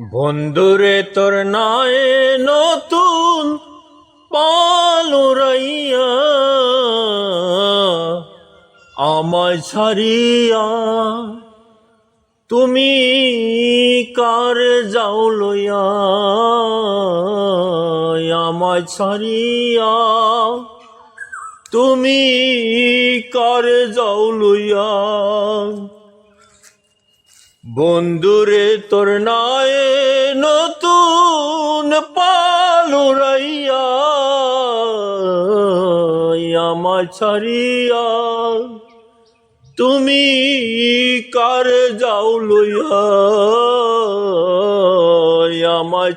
বন্ধুরে, তোর নায়ে নতুন পালুরাইয়া। আমায় ছাড়িয়া তুমি কার যাও লইয়া? আমায় ছাড়িয়া তুমি কার যাও লইয়া? বন্ধুরে, তোর নায়ে নতুন পালুরাইয়া আমার ছাড়িয়া তুমি কার যাও লইয়া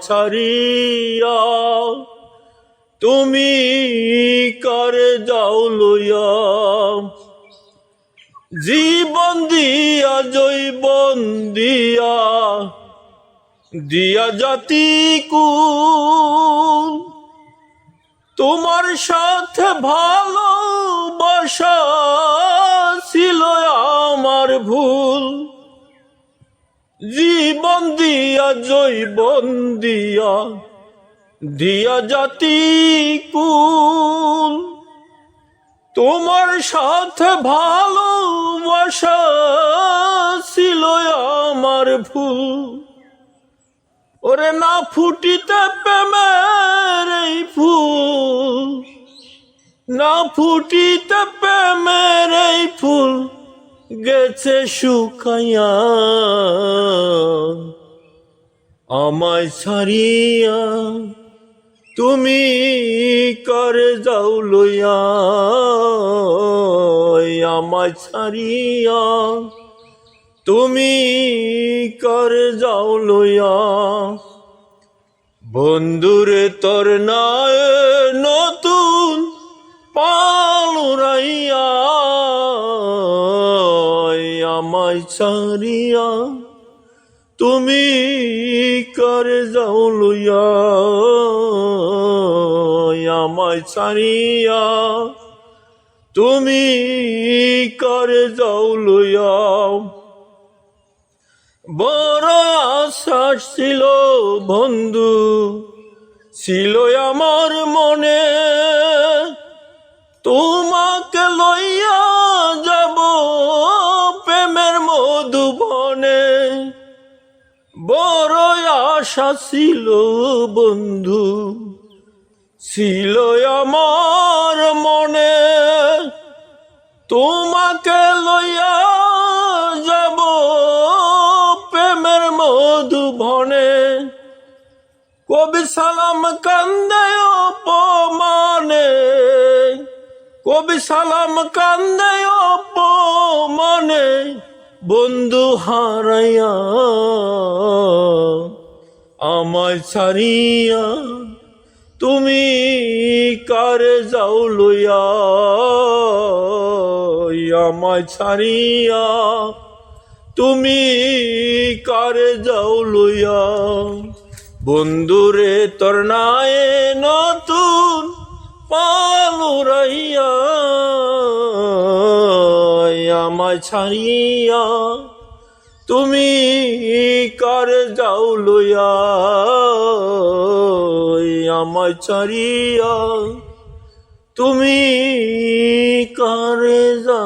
ছাড়িয়া তুমি কার যাও লইয়া। জীবন দিয়া জৈবন দিয়া দিয়া জাতি তোমার সাথে ভালোবাসা ছিল আমার ভুল। জীবন দিয়া জৈবন দিয়া দিয়া জাতি কুল। তোমার সাথে ভালোবাসা ছিল আমার ভুল। ওরে না ফুটিতে প্রেমের এই ফুল, না ফুটিতে প্রেমের এই ফুল গেছে শুকাইয়া। আমায় ছাড়িয়া তুমি করে যাও লইয়া, আমায় ছাড়িয়া। তুমি করে যাও লইয়া। বন্ধুরে তোর নায় নতুন পালুরাইয়া আমায় ছাড়িয়া। তুমি করে যাও লইয়া আমায় ছাড়িয়া। তুমি করে যাও লইয়া। বড় আশা ছিল বন্ধু, ছিল আমার মনে। তোমাকে লইয়া যাব প্রেমের মধুবনে। বড় আশা ছিল বন্ধু, ছিল আমার মনে। তোমাকে লইয়া যাব প্রেমের মধু মধুবনে কবি সালাম কান্দে অপমানে। কবি সালাম কান্দে অপমানে। বন্ধু হারাইয়া আমায় ছাড়িয়া তুমি কারে যাও লইয়া? আমায় ছাড়িয়া তুমি কারে যাও লইয়া? বন্ধুরে তোর নায়ে নতুন পালুরাইয়া ছাড়িয়া তুমি কার যাও লইয়া? আমায় ছাড়িয়া তুমি কার লইয়া